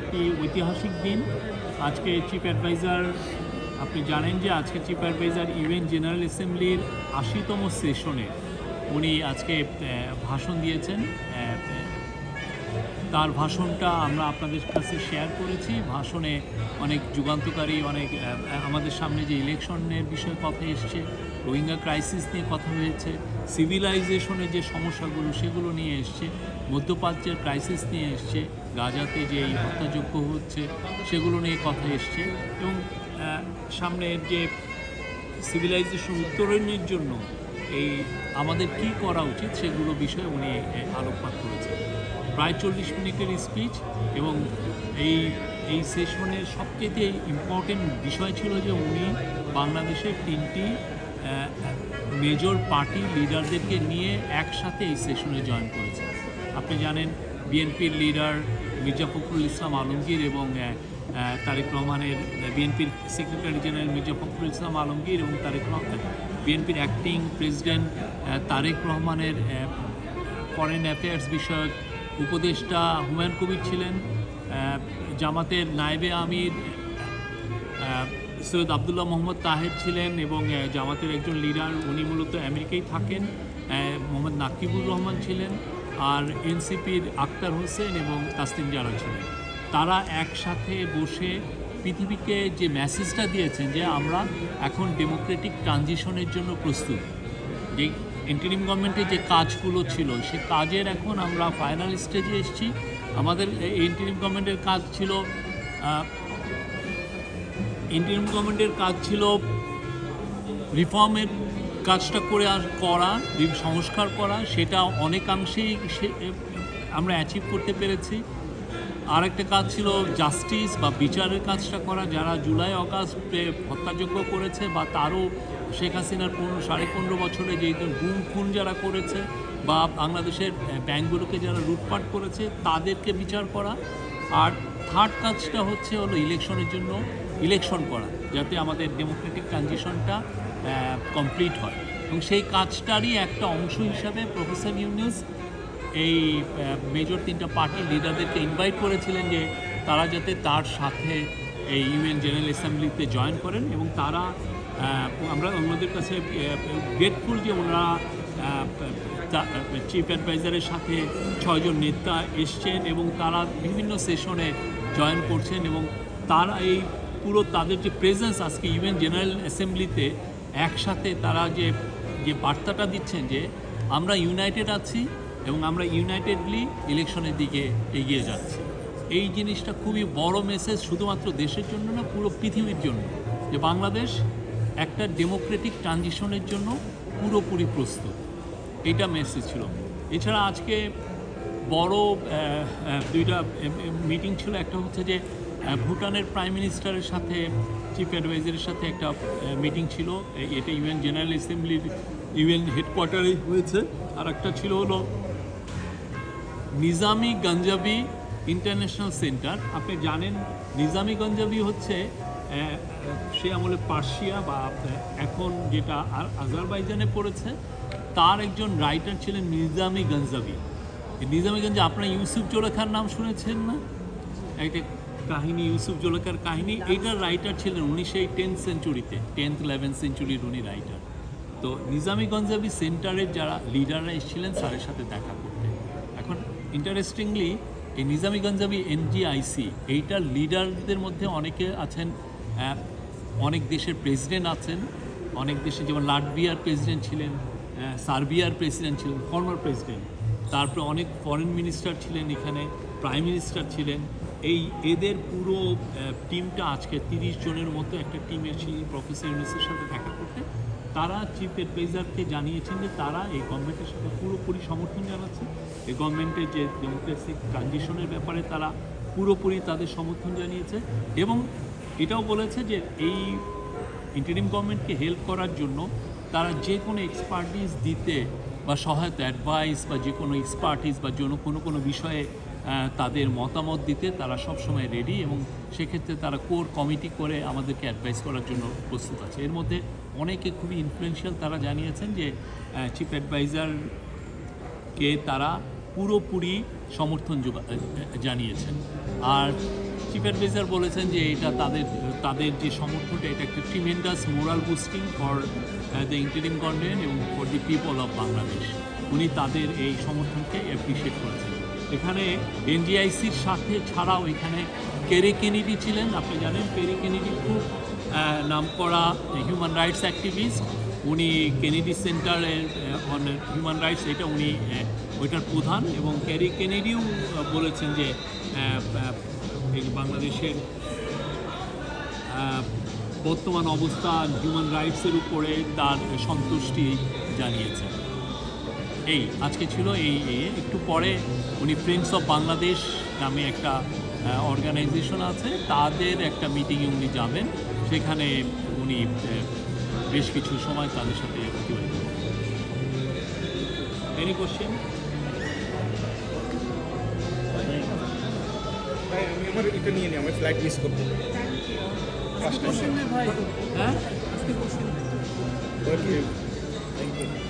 একটি ঐতিহাসিক দিন। আজকে চিফ অ্যাডভাইজার আপনি জানেন যে আজকে চিফ অ্যাডভাইজার ইউএন জেনারেল অ্যাসেম্বলির আশিতম সেশনে উনি আজকে ভাষণ দিয়েছেন। তার ভাষণটা আমরা আপনাদের কাছে শেয়ার করেছি। ভাষণে অনেক যুগান্তকারী, অনেক আমাদের সামনে যে ইলেকশনের বিষয়ে কথা এসছে, রোহিঙ্গা ক্রাইসিস নিয়ে কথা হয়েছে সিভিলাইজেশনের যে সমস্যাগুলো, সেগুলো নিয়ে এসছে, মধ্যপ্রাচ্যের ক্রাইসিস নিয়ে এসছে। গাজাতে যে এই হত্যাযোগ্য হচ্ছে, সেগুলো নিয়ে কথা এসছে। এবং সামনের যে সিভিলাইজেশন উত্তরণের জন্য এই আমাদের কি করা উচিত সেগুলো বিষয়ে উনি আলোকপাত করেছেন। প্রায় চল্লিশ মিনিটের স্পিচ এবং এই এই সেশনের সবচেয়ে ইম্পর্টেন্ট বিষয় ছিল যে উনি বাংলাদেশের তিনটি মেজর পার্টি লিডারদেরকে নিয়ে একসাথে এই সেশনে জয়েন করেছেন। আপনি জানেন বিএনপির লিডার মির্জা ফখরুল ইসলাম আলমগীর এবং তারেক রহমানের বিএনপির সেক্রেটারি জেনারেল মির্জা ফখরুল ইসলাম আলমগীর এবং তারেক রহমান বিএনপির অ্যাক্টিং প্রেসিডেন্ট তারেক রহমানের ফরেন অ্যাফেয়ার্স বিষয়ক উপদেষ্টা হুমায়ুন কবির ছিলেন জামাতের নায়েবে আমির সৈয়দ আবদুল্লাহ মোহাম্মদ তাহের ছিলেন এবং জামাতের একজন লিডার উনি মূলত আমেরিকায় থাকেন মোহাম্মদ নাকিবুর রহমান ছিলেন। আর এনসিপির আক্তার হোসেন এবং তাসলিম জারা ছিলেন। তারা একসাথে বসে পৃথিবীকে যে মেসেজটা দিয়েছেন যে আমরা এখন ডেমোক্রেটিক ট্রানজিশনের জন্য প্রস্তুত। যে ইন্টারিম গভর্নমেন্টের যে কাজগুলো ছিল, সে কাজের এখন আমরা ফাইনাল স্টেজে এসেছি। আমাদের ইন্টারিম গভর্নমেন্টের কাজ ছিল ইন্টারিম গভর্নমেন্টের কাজ ছিল রিফর্মের কাজটা করে আর করা সংস্কার করা, সেটা অনেকাংশেই আমরা অ্যাচিভ করতে পেরেছি। আর একটা কাজ ছিল জাস্টিস বা বিচারের কাজটা করা, যারা জুলাই, অগাস্টে হত্যাযোগ্য করেছে বা তারও শেখ হাসিনার পনেরো, সাড়ে পনেরো বছরে যে গুম খুন যারা করেছে বা বাংলাদেশের ব্যাঙ্কগুলোকে যারা লুটপাট করেছে, তাদেরকে বিচার করা। আর থার্ড কাজটা হচ্ছে হলো ইলেকশনের জন্য ইলেকশন করা, যাতে আমাদের ডেমোক্রেটিক ট্রানজিশনটা কমপ্লিট হয়। এবং সেই কাজটারই একটা অংশ হিসাবে প্রফেসর ইউনিউস এই মেজর তিনটা পার্টি লিডারদেরকে ইনভাইট করেছিলেন যে তারা যাতে তার সাথে এই ইউএন জেনারেল অ্যাসেম্বলিতে জয়েন করেন এবং তারা আমরা ওনাদের কাছে গ্রেটফুল যে ওনারা চিফ অ্যাডভাইজারের সাথে ছয়জন নেতা এসছেন এবং তারা বিভিন্ন সেশনে জয়েন করছেন এবং তারা এই পুরো তাদের যে প্রেজেন্স আজকে ইউএন জেনারেল অ্যাসেম্বলিতে একসাথে তারা যে যে বার্তাটা দিচ্ছেন যে আমরা ইউনাইটেড আছি এবং আমরা ইউনাইটেডলি ইলেকশনের দিকে এগিয়ে যাচ্ছি। এই জিনিসটা খুবই বড় মেসেজ শুধুমাত্র দেশের জন্য না, পুরো পৃথিবীর জন্য। যে বাংলাদেশ একটা ডেমোক্রেটিক ট্রানজিশনের জন্য পুরোপুরি প্রস্তুত। এটা মেসেজ ছিল। এছাড়া আজকে বড় দুইটা মিটিং ছিল। একটা হচ্ছে যে ভুটানের প্রাইম মিনিস্টারের সাথে চিফ অ্যাডভাইজারের সাথে একটা মিটিং ছিল। এটা ইউএন জেনারেল অ্যাসেম্বলির ইউএন হেডকোয়ার্টারে হয়েছে। আর একটা ছিল হলো নিজামি গঞ্জাবি ইন্টারন্যাশনাল সেন্টার আপনি জানেন নিজামি গঞ্জাবি হচ্ছে সে আমলে পার্সিয়া বা এখন যেটা আজারবাইজানে পড়েছে, তার একজন রাইটার ছিলেন নিজামি গঞ্জাবি এই নিজামি গঞ্জ আপনার ইউসুফ জোলেখার নাম শুনেছেন না? একটা কাহিনী, ইউসুফ জোলেখার কাহিনী এইটার রাইটার ছিলেন উনি সেই টেন্থ সেঞ্চুরিতে টেন্থ ইলেভেন্থ সেঞ্চুরির উনি রাইটার তো নিজামি গঞ্জাবি সেন্টারের যারা লিডাররা এসেছিলেন, স্যারের সাথে দেখা করতে। এখন ইন্টারেস্টিংলি এই নিজামি গঞ্জাবি এনজিআইসি এইটার লিডারদের মধ্যে অনেকে আছেন অনেক দেশের প্রেসিডেন্ট আছেন, অনেক দেশে যেমন লাটভিয়ার প্রেসিডেন্ট ছিলেন সার্বিয়ার প্রেসিডেন্ট ছিলেন ফর্মার প্রেসিডেন্ট তারপরে অনেক ফরেন মিনিস্টার ছিলেন এখানে প্রাইম মিনিস্টার ছিলেন। এই এদের পুরো টিমটা আজকে তিরিশ জনের মতো একটা টিম এসে প্রফেসর ইউনিসের সাথে দেখা করতে। তারা চিফ অ্যাডভাইজারকে জানিয়েছেন যে তারা এই গভর্নমেন্টের সাথে পুরোপুরি সমর্থন জানাচ্ছে। এই গভর্নমেন্টের যে ডেমোক্রেসিক ট্রানজিশনের ব্যাপারে তারা পুরোপুরি তাদের সমর্থন জানিয়েছে এবং এটাও বলেছে যে এই ইন্টারিম গভর্নমেন্টকে হেল্প করার জন্য তারা যে কোনো এক্সপার্টিস দিতে বা সহায়তা অ্যাডভাইস বা যে কোনো এক্সপার্টিস বা জন্য কোনো কোনো বিষয়ে তাদের মতামত দিতে তারা সবসময় রেডি এবং সেক্ষেত্রে তারা কোর কমিটি করে আমাদেরকে অ্যাডভাইস করার জন্য প্রস্তুত আছে। এর মধ্যে অনেকে খুবই ইনফ্লুয়েন্সিয়াল তারা জানিয়েছেন যে চিফ অ্যাডভাইজারকে তারা পুরোপুরি সমর্থন জানিয়েছেন। আর চিফ অ্যাডভাইজার বলেছেন যে এটা তাদের তাদের যে সমর্থনটা, এটা একটা tremendous moral boosting for the interim government এবং for the people of Bangladesh উনি তাদের এই সমর্থনকে অ্যাপ্রিসিয়েট করেছেন। এখানে এনডিআইসির সাথে ছাড়াও এখানে কেরি কেনেডি ছিলেন, আপনি জানেন কেরি কেনেডি খুব নাম করা হিউম্যান রাইটস অ্যাক্টিভিস্ট উনি কেনেডি সেন্টারের অন হিউম্যান রাইটস এটা উনি ওইটার প্রধান এবং ক্যারি কেনেডিও বলেছেন যে বাংলাদেশের বর্তমান অবস্থা হিউম্যান রাইটসের উপরে তার সন্তুষ্টি জানিয়েছেন। এই আজকে ছিল এই একটু পরে উনি ফ্রেন্ডস অফ বাংলাদেশ নামে একটা অর্গানাইজেশন আছে তাদের একটা মিটিংয়ে উনি যাবেন সেখানে উনি বেশ কিছু সময় তাদের সাথে অতিবাহিত এনি কোশ্চেন ভাই আমি আমার এটা নিয়ে নিই আমার ফ্লাইট মিস করব হ্যাঁ? Okay thank you